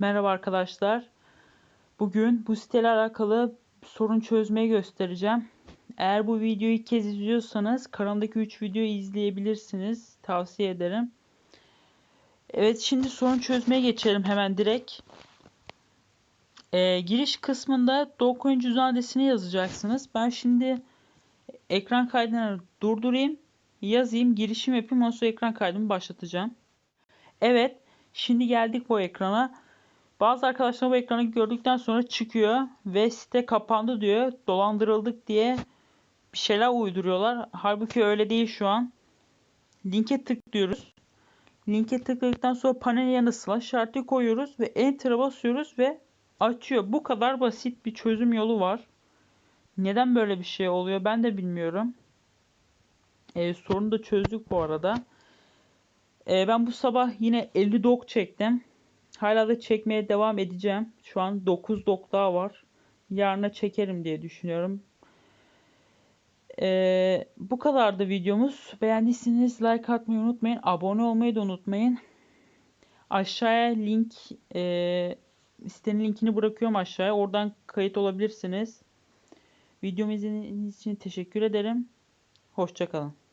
Merhaba arkadaşlar. Bugün bu siteyle alakalı sorun çözmeyi göstereceğim. Eğer bu videoyu ilk kez izliyorsanız kanalımdaki 3 videoyu izleyebilirsiniz. Tavsiye ederim. Evet şimdi sorun çözmeye geçelim hemen direkt. Ee, giriş kısmında Dogecoin cüzdan adresini yazacaksınız. Ben şimdi ekran kaydını durdurayım. Yazayım, girişim yapayım. Ondan sonra ekran kaydımı başlatacağım. Evet. Şimdi geldik bu ekrana. Bazı arkadaşlar bu ekranı gördükten sonra çıkıyor ve site kapandı diyor. Dolandırıldık diye bir şeyler uyduruyorlar. Halbuki öyle değil şu an. Linke tıklıyoruz. Linke tıkladıktan sonra panel yanı slash işareti koyuyoruz ve enter'a basıyoruz ve açıyor. Bu kadar basit bir çözüm yolu var. Neden böyle bir şey oluyor ben de bilmiyorum. Ee, sorunu da çözdük bu arada. Ee, ben bu sabah yine 50 dog çektim. Hala da çekmeye devam edeceğim. Şu an 9 dog daha var. Yarına çekerim diye düşünüyorum. Ee, bu kadardı videomuz. Beğendiyseniz like atmayı unutmayın. Abone olmayı da unutmayın. Aşağıya link e, sitenin linkini bırakıyorum aşağıya. Oradan kayıt olabilirsiniz. Videomu izlediğiniz için teşekkür ederim. Hoşçakalın.